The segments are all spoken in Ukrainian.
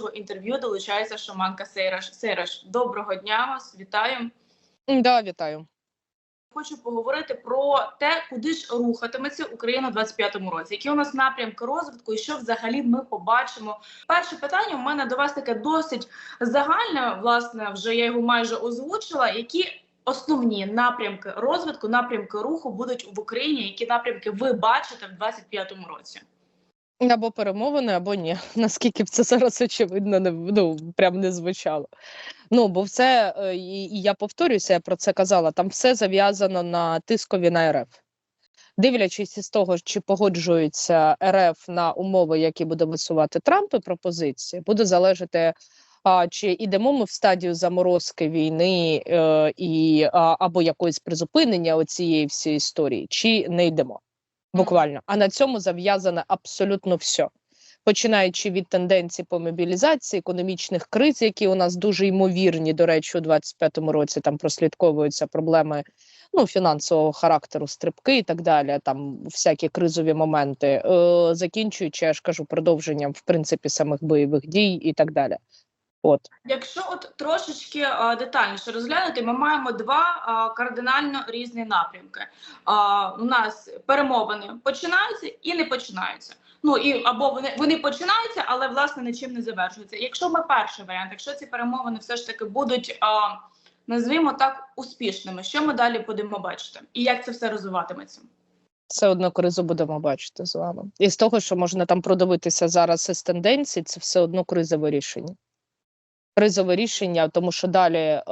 нашого інтерв'ю долучається шаманка Сейраш. Сейраш, доброго дня вас, вітаю. Да, вітаю. Хочу поговорити про те, куди ж рухатиметься Україна у 25-му році. Які у нас напрямки розвитку, і що взагалі ми побачимо? Перше питання у мене до вас таке досить загальне. Власне, вже я його майже озвучила. Які основні напрямки розвитку, напрямки руху будуть в Україні? Які напрямки ви бачите в 25-му році? Або перемовини, або ні. Наскільки б це зараз очевидно не ну, прям не звучало. Ну, бо все, е, і, і я повторюся, я про це казала. Там все зав'язано на тискові на РФ. Дивлячись із того, чи погоджується РФ на умови, які буде висувати Трамп і пропозиції, буде залежати. А чи йдемо ми в стадію заморозки війни е, і а, або якоїсь призупинення оцієї всієї історії, чи не йдемо? Буквально. А на цьому зав'язане абсолютно все. Починаючи від тенденцій по мобілізації, економічних криз, які у нас дуже ймовірні, до речі, у 25-му році там прослідковуються проблеми ну, фінансового характеру, стрибки і так далі, там всякі кризові моменти, е, закінчуючи, я ж кажу, продовженням в принципі самих бойових дій і так далі. От Якщо от трошечки а, детальніше розглянути, ми маємо два а, кардинально різні напрямки. А, у нас перемовини починаються і не починаються. Ну і або вони вони починаються, але власне нічим не завершуються. Якщо ми перший варіант, якщо ці перемовини все ж таки будуть а, назвімо так успішними, що ми далі будемо бачити, і як це все розвиватиметься? все одно кризу будемо бачити з вами. І з того, що можна там продивитися зараз із тенденцій, це все одно кризове рішення. Кризове рішення, тому що далі, е,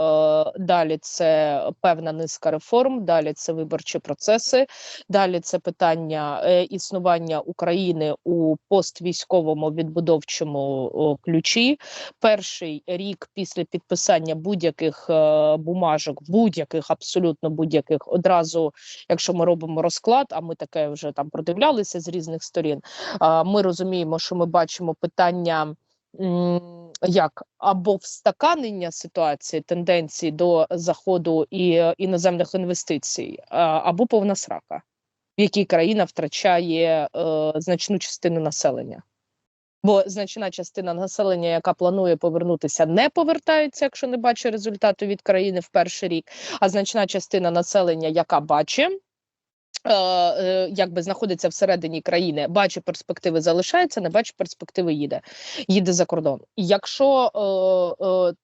далі це певна низка реформ, далі це виборчі процеси, далі це питання е, існування України у поствійськовому відбудовчому ключі. Перший рік після підписання будь-яких е, бумажок, будь-яких абсолютно будь-яких одразу, якщо ми робимо розклад, а ми таке вже там продивлялися з різних сторін. ми розуміємо, що ми бачимо питання. Як або встаканення ситуації тенденцій до заходу і е, іноземних інвестицій, або повна срака, в якій країна втрачає е, значну частину населення. Бо значна частина населення, яка планує повернутися, не повертається, якщо не бачить результату від країни в перший рік. А значна частина населення, яка бачить, е, е, якби знаходиться всередині країни, бачить перспективи, залишається, не бачить перспективи, їде, їде за кордон. Якщо е, е, е,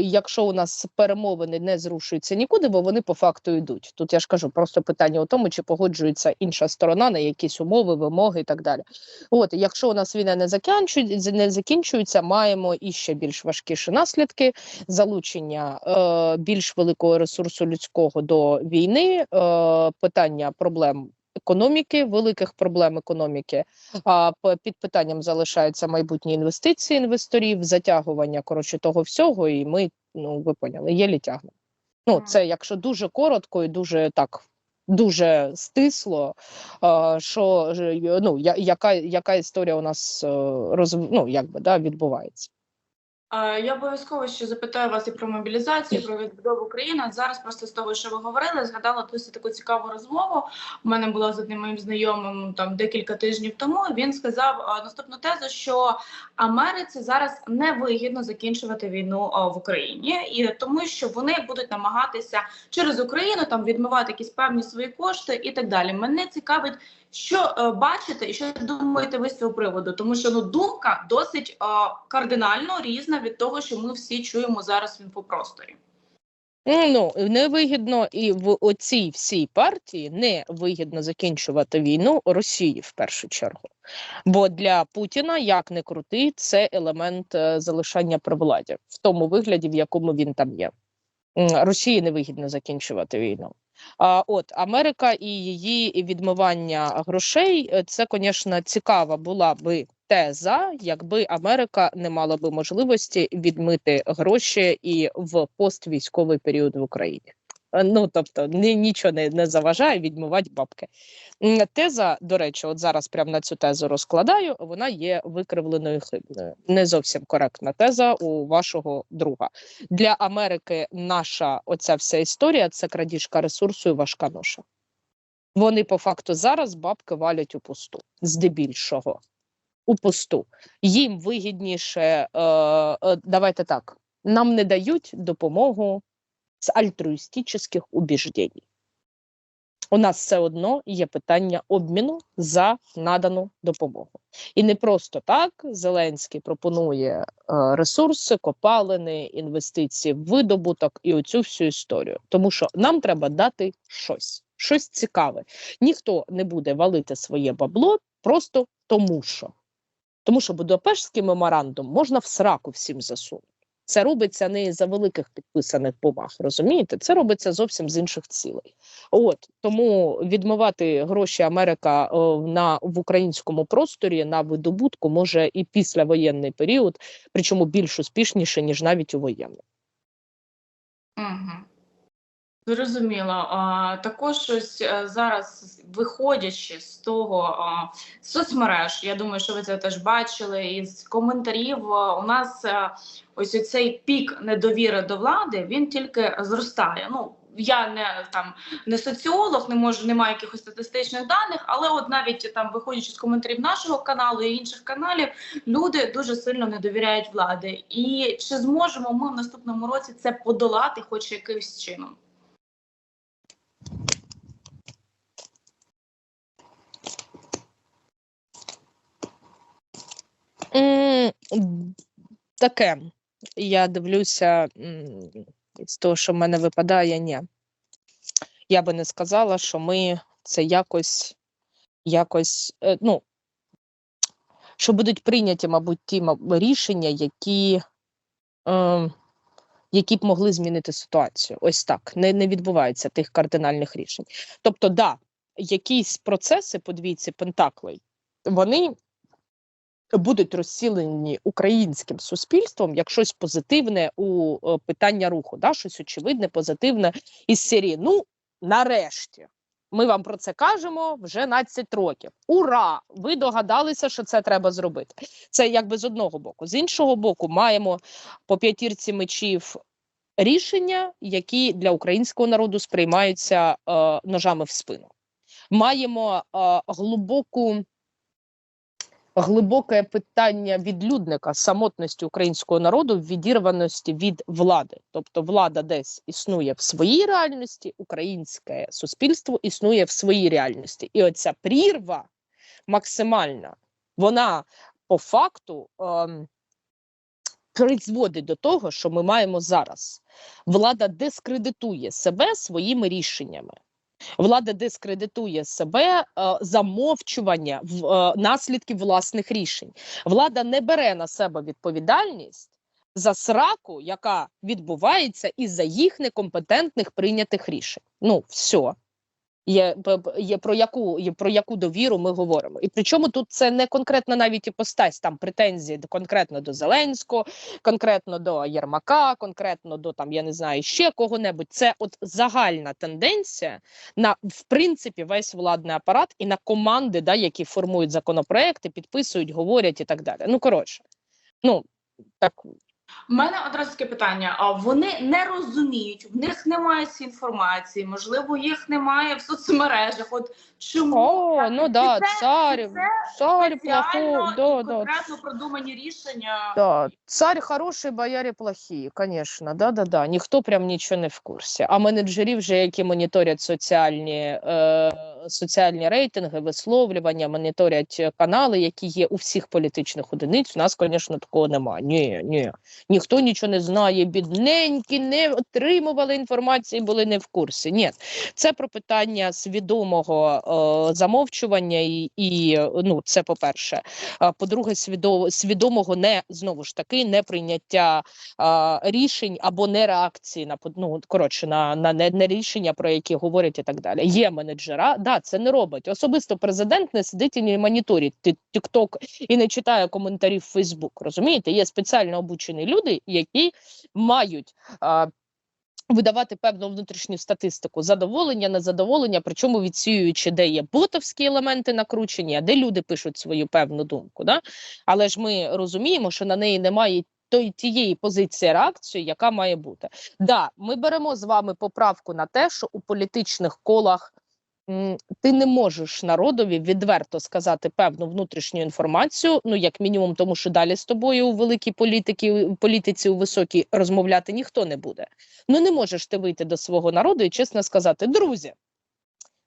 Якщо у нас перемовини не зрушуються нікуди, бо вони по факту йдуть. Тут я ж кажу, просто питання у тому, чи погоджується інша сторона на якісь умови, вимоги і так далі. От, якщо у нас війна не закінчується, не закінчується, маємо і ще більш важкіші наслідки залучення е, більш великого ресурсу людського до війни, е, питання проблем. Економіки, великих проблем економіки, а під питанням залишаються майбутні інвестиції інвесторів, затягування коротше того всього, і ми, ну ви поняли, єлі тягнемо. Ну, це якщо дуже коротко і дуже так. Дуже стисло, що ну, я, яка, яка історія у нас е, роз, ну, якби, да, відбувається. Я обов'язково ще запитаю вас і про мобілізацію, і про відбудову країни. Зараз просто з того, що ви говорили, згадала досить таку цікаву розмову. У мене була з одним моїм знайомим там декілька тижнів тому. Він сказав наступну тезу, що Америці зараз не вигідно закінчувати війну в Україні, і тому, що вони будуть намагатися через Україну там відмивати якісь певні свої кошти і так далі. Мене цікавить. Що е, бачите, і що думаєте ви з цього приводу? Тому що ну думка досить е, кардинально різна від того, що ми всі чуємо зараз в інфопросторі. Ну, невигідно і в оцій всій партії не вигідно закінчувати війну Росії в першу чергу. Бо для Путіна, як не крути, це елемент е, залишання при владі в тому вигляді, в якому він там є. Росії не вигідно закінчувати війну. От Америка і її відмивання грошей, е, це, звісно, цікава була би теза, якби Америка не мала би можливості відмити гроші і в поствійськовий період в Україні. Е, Ну тобто, ні, нічого не, не заважає відмивати бабки. Теза, до речі, от зараз прямо на цю тезу розкладаю. Вона є викривленою хибною. Не зовсім коректна теза у вашого друга. Для Америки наша оця вся історія це крадіжка ресурсу і важка ноша. Вони по факту зараз бабки валять у пусту, здебільшого. у посту. Їм вигідніше, е, е, давайте так, нам не дають допомогу з альтруїстичних убіждень. У нас все одно є питання обміну за надану допомогу. І не просто так Зеленський пропонує е, ресурси, копалини, інвестиції в видобуток і оцю всю історію. Тому що нам треба дати щось, щось цікаве. Ніхто не буде валити своє бабло просто тому, що. Тому що Будапештський меморандум можна в сраку всім засунути. Це робиться не за великих підписаних бумаг, розумієте? Це робиться зовсім з інших цілей. От тому відмивати гроші Америка е, на в українському просторі на видобутку може і післявоєнний період, причому більш успішніше ніж навіть у воєнному. Угу. Зрозуміло. Також ось е, зараз, виходячи з того соцмереж, я думаю, що ви це теж бачили. Із коментарів у нас ось цей пік недовіри до влади він тільки зростає. Ну я не там не соціолог, не можу, немає якихось статистичних даних, але от навіть там, виходячи з коментарів нашого каналу і інших каналів, люди дуже сильно не довіряють влади. І чи зможемо ми в наступному році це подолати, хоч якимось чином? Таке. Я дивлюся з того, що в мене випадає, ні. Я би не сказала, що ми це якось, якось, е, ну, що будуть прийняті, мабуть, ті рішення, які, е, які б могли змінити ситуацію. Ось так. Не, не відбувається тих кардинальних рішень. Тобто, да, якісь процеси по двійці Пентаклей, вони будуть розсілені українським суспільством як щось позитивне у е, питання руху, да? щось очевидне, позитивне із серії. Ну, нарешті. Ми вам про це кажемо вже 12 років. Ура! Ви догадалися, що це треба зробити. Це якби з одного боку. З іншого боку, маємо по п'ятірці мечів рішення, які для українського народу сприймаються е, ножами в спину. Маємо е, глибоку глибоке питання відлюдника самотності українського народу в відірваності від влади. Тобто влада десь існує в своїй реальності, українське суспільство існує в своїй реальності. І оця прірва максимальна, вона по факту ем, призводить до того, що ми маємо зараз. Влада дискредитує себе своїми рішеннями. Влада дискредитує себе е, замовчування в е, наслідків власних рішень. Влада не бере на себе відповідальність за сраку, яка відбувається і за їх некомпетентних прийнятих рішень. Ну, все. Є, є про яку є про яку довіру ми говоримо, і причому тут це не конкретно навіть іпостась, там претензії конкретно до Зеленського, конкретно до Єрмака, конкретно до там я не знаю ще кого-небудь. Це от загальна тенденція на в принципі весь владний апарат і на команди, да, які формують законопроекти, підписують, говорять і так далі. Ну коротше, ну так У мене одразу таке питання: а вони не розуміють, в них немає цієї інформації, можливо, їх немає в соцмережах. От чому о, ну да, це- царь, це царь плохой, і да, да, конкретно продумані рішення? Да, царь хороший, бояре плохие, конечно, да-да-да. Ніхто прям нічого не в курсі. А менеджерів, вже які моніторять соціальні, е, соціальні рейтинги, висловлювання, моніторять е, канали, які є у всіх політичних одиниць. У нас, звісно, такого немає. Ні, ні. Ніхто нічого не знає. Бідненькі не отримували інформації, були не в курсі. Ні, це про питання свідомого е, замовчування, і, і е, ну, це по-перше. А, По-друге, свідо, свідомого не знову ж таки не прийняття а, рішень або не реакції на ну, коротше на, на не, не рішення, про які говорять і так далі. Є менеджера, да, це не робить. Особисто президент не сидить і не моніторить TikTok і не читає коментарів в Facebook. Розумієте, є спеціально обучені люди, які мають. А, Видавати певну внутрішню статистику задоволення, незадоволення, причому відсіюючи, де є ботовські елементи накручені, а де люди пишуть свою певну думку. Да? Але ж ми розуміємо, що на неї немає той тієї позиції реакції, яка має бути. Да, ми беремо з вами поправку на те, що у політичних колах ти не можеш народові відверто сказати певну внутрішню інформацію, ну як мінімум, тому що далі з тобою у великій політики, політиці у високій розмовляти ніхто не буде. Ну не можеш ти вийти до свого народу і чесно сказати: друзі,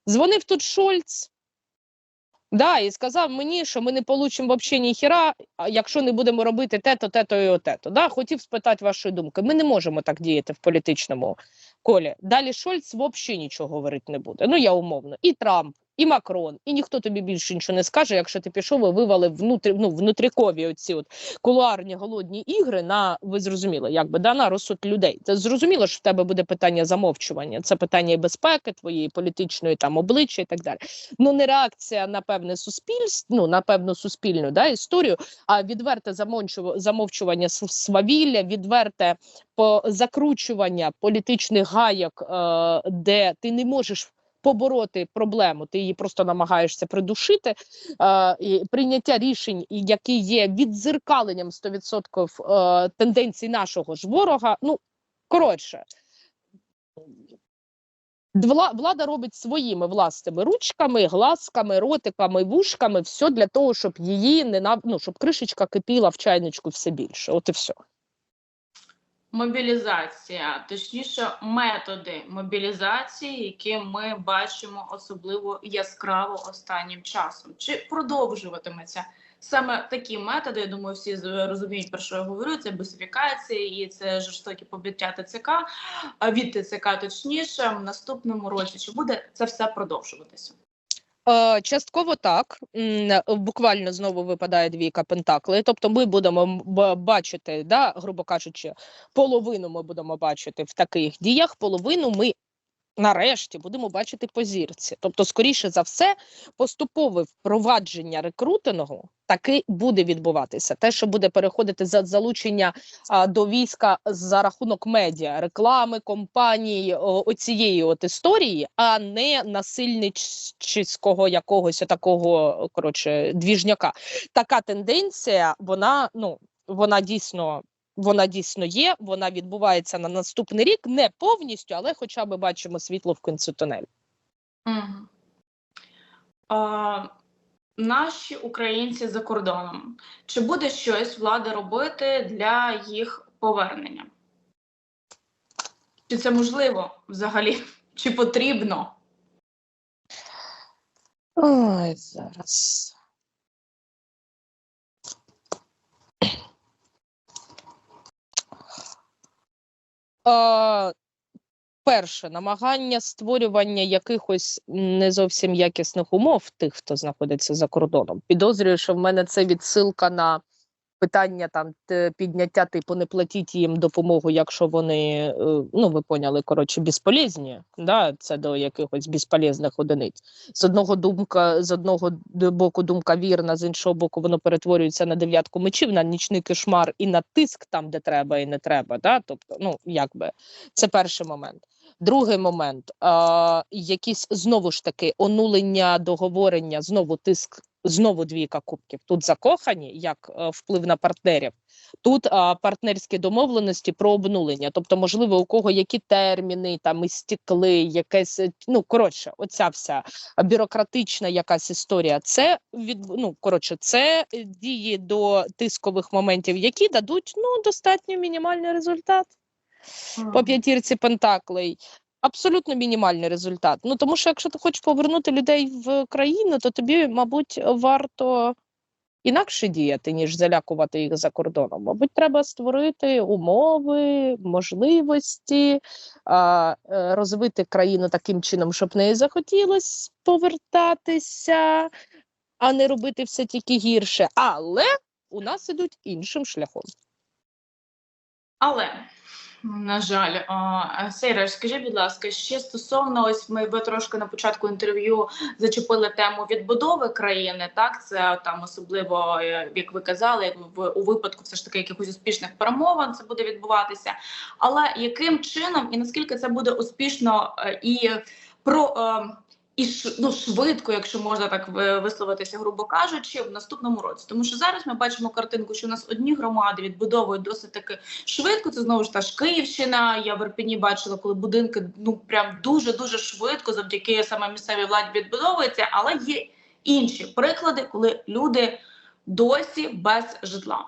дзвонив тут Шольц. Да, і сказав мені, що ми не получимо взагалі ніхіра, якщо не будемо робити те-то, те-то і оте-то. Да, хотів спитати вашої думки. Ми не можемо так діяти в політичному колі. Далі Шольц взагалі нічого говорити не буде. Ну я умовно. І Трамп, і Макрон, і ніхто тобі більше нічого не скаже, якщо ти пішов і вивалив внутрі, ну, внутрікові оці от кулуарні голодні ігри на ви зрозуміли, якби да, на розсуд людей. Це зрозуміло, що в тебе буде питання замовчування. Це питання і безпеки, твоєї політичної там обличчя і так далі. Ну не реакція на певне суспільство, ну на певну суспільну да, історію, а відверте замовчу- замовчування свавілля, відверте по закручування політичних гаяк, е, де ти не можеш. Побороти проблему, ти її просто намагаєшся придушити. Е, і прийняття рішень, які є віддзеркаленням 100% е, тенденцій нашого ж ворога. Ну коротше, Вла- влада робить своїми власними ручками, глазками, ротиками, вушками, все для того, щоб її не ну, щоб кришечка кипіла в чайничку все більше. От і все. Мобілізація, точніше, методи мобілізації, які ми бачимо особливо яскраво останнім часом. Чи продовжуватиметься саме такі методи? Я думаю, всі розуміють про що я говорю. Це бусифікація і це жорстокі побиття ТЦК від ТЦК, точніше, в наступному році. Чи буде це все продовжуватися? Е, частково так. Е, Буквально знову випадає двійка пентакли. Тобто, ми будемо бачити, да, грубо кажучи, половину ми будемо бачити в таких діях, половину ми. Нарешті будемо бачити по зірці. Тобто, скоріше за все, поступове впровадження рекрутингу таки буде відбуватися. Те, що буде переходити за залучення а, до війська за рахунок медіа, реклами, компаній, оцієї от історії, а не насильницького якогось такого коротше двіжняка. Така тенденція, вона ну вона дійсно. Вона дійсно є, вона відбувається на наступний рік, не повністю, але хоча б бачимо світло в кінці тунелю. А, наші українці за кордоном. Чи буде щось влада робити для їх повернення? Чи це можливо взагалі? Чи потрібно? Ой, зараз. Е, перше, намагання створювання якихось не зовсім якісних умов тих, хто знаходиться за кордоном. Підозрюю, що в мене це відсилка на питання там підняття, типу, не платіть їм допомогу, якщо вони, е, ну ви поняли, коротше, безполезні, да, це до якихось безполезних одиниць з одного думка, з одного боку думка вірна, з іншого боку, воно перетворюється на дев'ятку мечів, на нічний кошмар і на тиск там, де треба і не треба. Да? Тобто, ну якби це перший момент. Другий момент а, якісь знову ж таки онулення договорення, знову тиск, знову двійка кубків. Тут закохані як е, вплив на партнерів. Тут а, партнерські домовленості про обнулення. Тобто, можливо, у кого які терміни там істікли, якесь е, ну коротше, оця вся бюрократична якась історія. Це від ну коротше, це е, дії до тискових моментів, які дадуть ну достатньо мінімальний результат по п'ятірці пентаклей. Абсолютно мінімальний результат. Ну тому що якщо ти хочеш повернути людей в країну, то тобі, мабуть, варто інакше діяти, ніж залякувати їх за кордоном. Мабуть, треба створити умови, можливості, е, розвити країну таким чином, щоб неї захотілося повертатися, а не робити все тільки гірше. Але у нас ідуть іншим шляхом. Але на жаль, Сейра, скажи, будь ласка, ще стосовно ось ми ви трошки на початку інтерв'ю зачепили тему відбудови країни. Так, це там особливо, е, як ви казали, в у випадку все ж таки якихось успішних перемовин це буде відбуватися. Але яким чином і наскільки це буде успішно е, і про. І ну, швидко, якщо можна так висловитися, грубо кажучи, в наступному році. Тому що зараз ми бачимо картинку, що у нас одні громади відбудовують досить таки швидко. Це знову ж та ж Київщина. Я в Ірпені бачила, коли будинки ну прям дуже дуже швидко, завдяки саме місцевій владі відбудовуються. Але є інші приклади, коли люди досі без житла.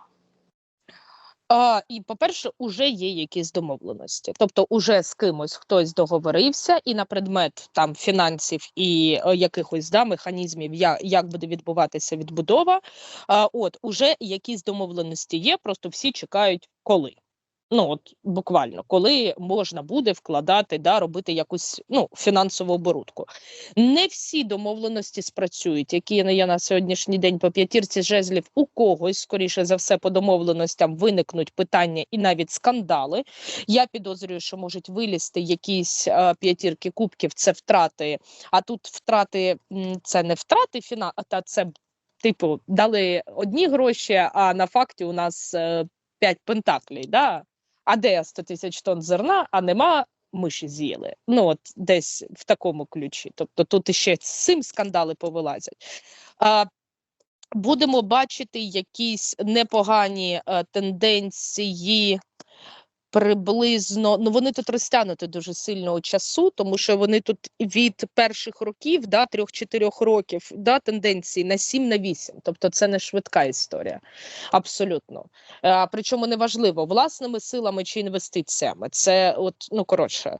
А, і, по-перше, уже є якісь домовленості. Тобто, уже з кимось хтось договорився, і на предмет там фінансів і е, якихось да, механізмів, я, як буде відбуватися відбудова. А, от уже якісь домовленості є, просто всі чекають коли. Ну от буквально, коли можна буде вкладати, да, робити якусь ну, фінансову оборудку. Не всі домовленості спрацюють, які є на сьогоднішній день по п'ятірці жезлів. У когось, скоріше за все, по домовленостям виникнуть питання і навіть скандали. Я підозрюю, що можуть вилізти якісь е, п'ятірки кубків, це втрати. А тут втрати це не втрати фіна, та це типу дали одні гроші, а на факті у нас е, п'ять пентаклей. Да? А де 100 тисяч тонн зерна, а нема. Миші з'їли. Ну, от десь в такому ключі. Тобто тут іще з цим скандали повилазять. А, будемо бачити якісь непогані а, тенденції. Приблизно, ну вони тут розтягнуті дуже сильно у часу, тому що вони тут від перших років, да, трьох-чотирьох років, да, тенденції на 7 на 8. Тобто це не швидка історія. Абсолютно. А, причому неважливо, власними силами чи інвестиціями. Це от, ну коротше,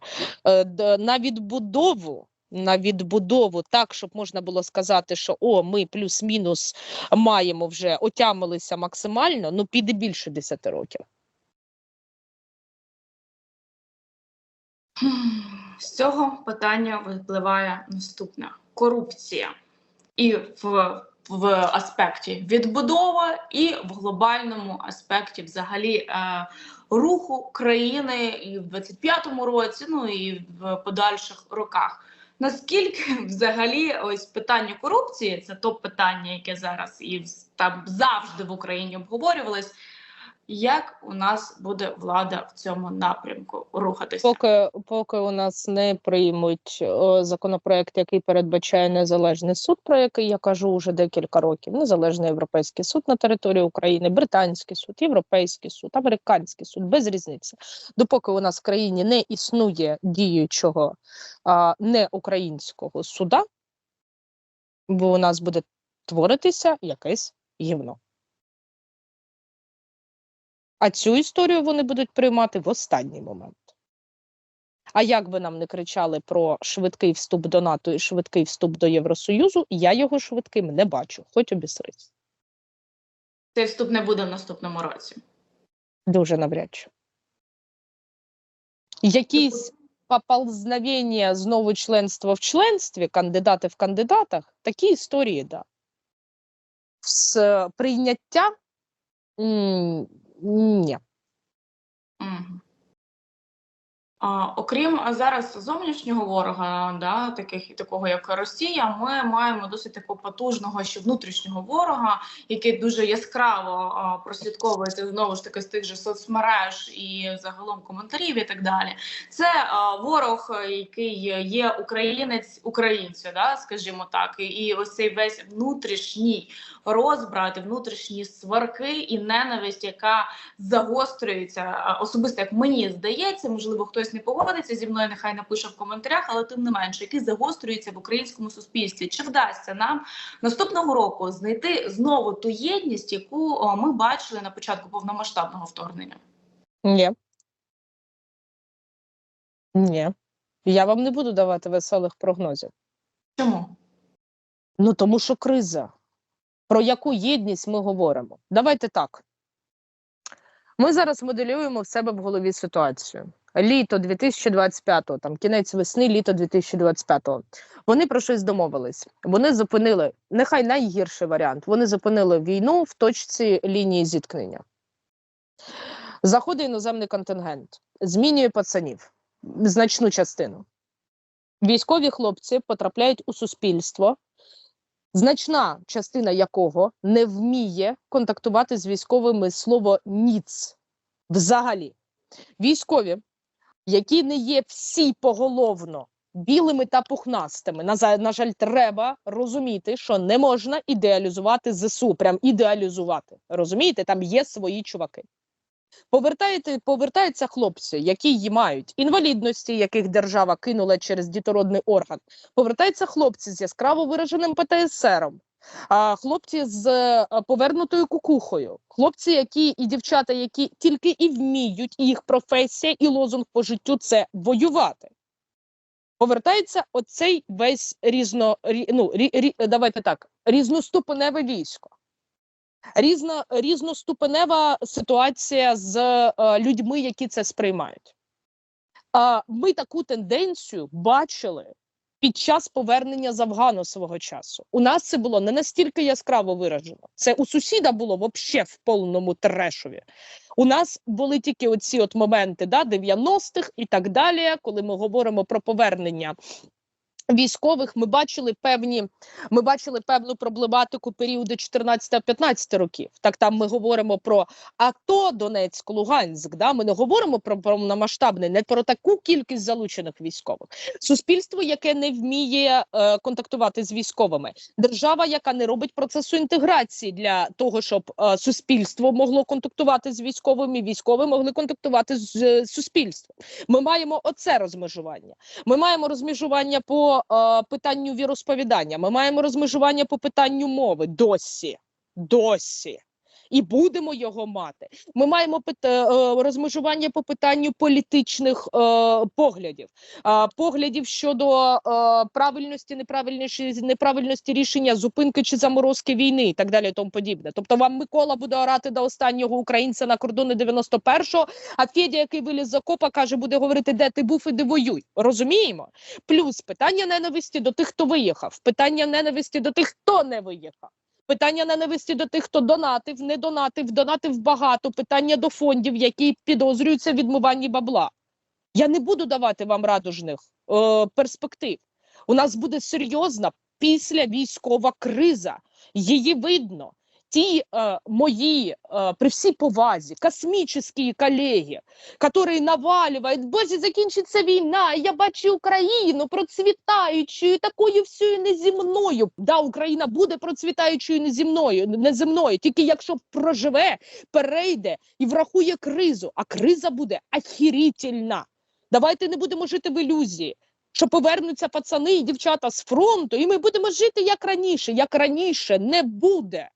е, на відбудову. На відбудову так, щоб можна було сказати, що о, ми плюс-мінус маємо вже отямилися максимально, ну піде більше 10 років. З цього питання випливає наступне: корупція і в, в аспекті відбудова, і в глобальному аспекті взагалі е, руху країни і в 25-му році, ну і в подальших роках. Наскільки взагалі ось питання корупції це топ питання, яке зараз і там завжди в Україні обговорювалось. Як у нас буде влада в цьому напрямку рухатися? Поки, поки у нас не приймуть о, законопроект, який передбачає незалежний суд, про який я кажу вже декілька років. Незалежний європейський суд на території України, британський суд, європейський суд, американський суд, без різниці. Допоки у нас в країні не існує діючого а, не українського суда, бо у нас буде творитися якесь гівно. А цю історію вони будуть приймати в останній момент. А як би нам не кричали про швидкий вступ до НАТО і швидкий вступ до Євросоюзу, я його швидким не бачу, хоч обісрись. Цей вступ не буде в наступному році. Дуже навряд чи. Якісь поползновення знову членства в членстві, кандидати в кандидатах, такі історії, да. З прийняття м, ні. А, окрім зараз зовнішнього ворога, да, таких такого як Росія, ми маємо досить такого потужного ще внутрішнього ворога, який дуже яскраво а, прослідковується знову ж таки з тих же соцмереж і загалом коментарів і так далі. Це а, ворог, який є українець українцю, да, скажімо так, і, і ось цей весь внутрішній розбрат, внутрішні сварки і ненависть, яка загострюється особисто, як мені здається, можливо, хтось не погодиться зі мною, нехай напише в коментарях, але тим не менше, які загострюються в українському суспільстві. Чи вдасться нам наступного року знайти знову ту єдність, яку ми бачили на початку повномасштабного вторгнення? Ні. Ні. Я вам не буду давати веселих прогнозів. Чому? Ну тому що криза. Про яку єдність ми говоримо? Давайте так. Ми зараз моделюємо в себе в голові ситуацію. Літо 2025-го, там кінець весни, літо 2025-го. Вони про щось домовились. Вони зупинили, нехай найгірший варіант. Вони зупинили війну в точці лінії зіткнення. Заходить іноземний контингент, змінює пацанів, значну частину. Військові хлопці потрапляють у суспільство, значна частина якого не вміє контактувати з військовими слово ніц взагалі. Військові, які не є всі поголовно білими та пухнастими. На, на жаль, треба розуміти, що не можна ідеалізувати ЗСУ, прям ідеалізувати. Розумієте, там є свої чуваки. Повертаєте, повертаються хлопці, які й мають інвалідності, яких держава кинула через дітородний орган. Повертаються хлопці з яскраво вираженим ПТСРом, хлопці з е, повернутою кукухою, хлопці, які і дівчата, які тільки і вміють, і їх професія, і лозунг по життю це воювати. Повертається оцей весь різно, ну, рі, рі, давайте так, різноступеневе військо. Різна, різноступенева ситуація з е, людьми, які це сприймають. А ми таку тенденцію бачили під час повернення з Афгану свого часу. У нас це було не настільки яскраво виражено. Це у сусіда було взагалі в повному трешові. У нас були тільки оці от моменти да, 90-х і так далі, коли ми говоримо про повернення. Військових ми бачили певні, ми бачили певну проблематику періоду 14-15 років. Так там ми говоримо про АТО, Донецьк, Луганськ. Да? Ми не говоримо про повномасштабне, не про таку кількість залучених військових. Суспільство, яке не вміє е, контактувати з військовими, держава, яка не робить процесу інтеграції для того, щоб е, суспільство могло контактувати з військовими, військові могли контактувати з е, суспільством. Ми маємо оце розмежування. Ми маємо розмежування по е, питанню віросповідання. Ми маємо розмежування по питанню мови досі. Досі. І будемо його мати. Ми маємо пита- е, розмежування по питанню політичних е, поглядів, е, поглядів щодо е, правильності, неправильності, неправильності рішення зупинки чи заморозки війни і так далі. і Тому подібне. Тобто, вам Микола буде орати до останнього українця на кордони 91-го, а Федя, який виліз з окопа, каже, буде говорити, де ти був і де воюй. Розуміємо? Плюс питання ненависті до тих, хто виїхав, питання ненависті до тих, хто не виїхав. Питання ненависті до тих, хто донатив, не донатив, донатив багато. Питання до фондів, які підозрюються в відмиванні бабла. Я не буду давати вам радужних е, перспектив. У нас буде серйозна після військова криза. Її видно. Ті е, мої, е, при всій повазі, космічні колеги, які навалюють, боже, закінчиться війна, я бачу Україну процвітаючою, такою всю неземною. Да, Україна буде процвітаючою неземною, неземною, тільки якщо проживе, перейде і врахує кризу, а криза буде ахірітельна. Давайте не будемо жити в ілюзії. Що повернуться пацани і дівчата з фронту, і ми будемо жити як раніше. Як раніше не буде.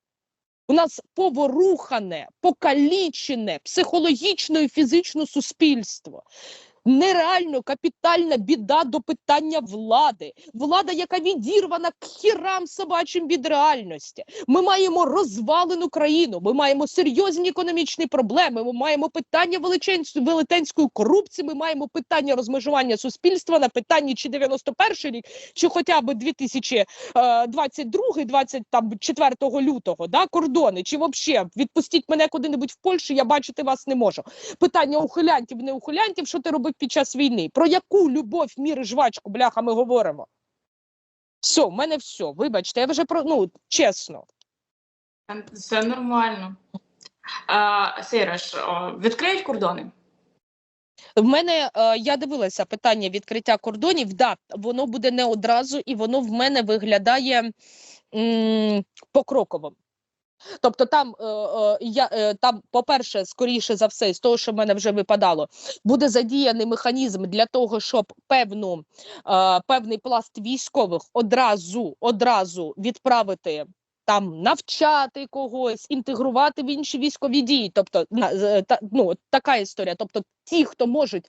У нас поворухане, покалічене психологічно і фізично суспільство. Нереально капітальна біда до питання влади. Влада, яка відірвана к хірам собачим від реальності. Ми маємо розвалену країну. Ми маємо серйозні економічні проблеми. Ми маємо питання велетенської корупції. Ми маємо питання розмежування суспільства на питанні чи 91 рік, чи хоча б 2022, 24 лютого, да, кордони, чи взагалі відпустіть мене куди-небудь в Польщу, я бачити вас не можу. Питання ухилянтів, не ухилянтів, що ти робив під час війни? Про яку любов, міри, жвачку, бляха, ми говоримо? Все, в мене все. Вибачте, я вже про ну чесно. Все нормально. А, Сейраш, відкриють кордони? В мене е, я дивилася питання відкриття кордонів. Да, воно буде не одразу, і воно в мене виглядає м, покроковим. Тобто, там е, е, я е, там, по-перше, скоріше за все, з того, що в мене вже випадало, буде задіяний механізм для того, щоб певну певний пласт військових одразу одразу відправити. Там навчати когось, інтегрувати в інші військові дії. Тобто, ну, така історія. Тобто, ті, хто можуть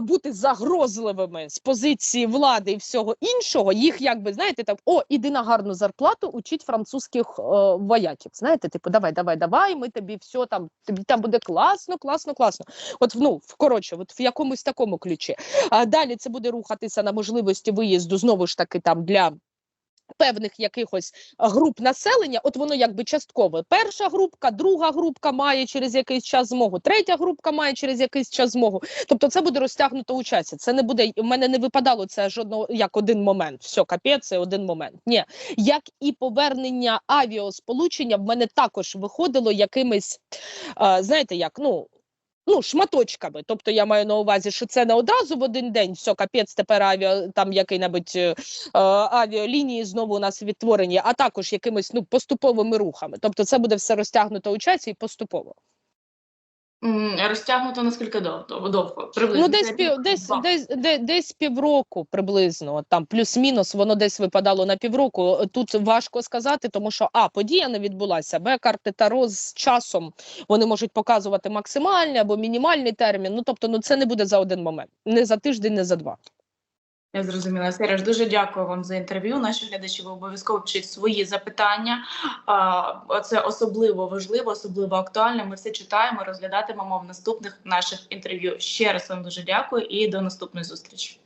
бути загрозливими з позиції влади і всього іншого, їх якби знаєте, там о, іди на гарну зарплату, учіть французьких е, вояків. Знаєте, типу, давай, давай, давай, ми тобі все там, тобі там буде класно, класно, класно. От ну, коротше, от в якомусь такому ключі. А далі це буде рухатися на можливості виїзду знову ж таки там для. Певних якихось груп населення, от воно якби часткове. Перша групка, друга групка має через якийсь час змогу, третя групка має через якийсь час змогу. Тобто це буде розтягнуто у часі. Це не буде. У мене не випадало це жодного як один момент. Все, капець, це один момент. Ні, як і повернення авіасполучення в мене також виходило якимись, знаєте, як ну Ну, шматочками. Тобто я маю на увазі, що це не одразу в один день, все, капець, тепер авіа, там який-небудь е, е, авіалінії знову у нас відтворені, а також якимись ну, поступовими рухами. Тобто це буде все розтягнуто у часі і поступово. Розтягнуто наскільки довго? довго? Приблизно. Ну, десь пів, десь десь, десь, десь півроку приблизно, там плюс-мінус, воно десь випадало на півроку. Тут важко сказати, тому що а подія не відбулася. Б карти Таро з часом вони можуть показувати максимальний або мінімальний термін. Ну тобто, ну це не буде за один момент, не за тиждень, не за два. Я зрозуміла. Сереж, дуже дякую вам за інтерв'ю. Наші глядачі ви обов'язково пишіть свої запитання. Це особливо важливо, особливо актуально. Ми все читаємо, розглядатимемо в наступних наших інтерв'ю. Ще раз вам дуже дякую і до наступної зустрічі.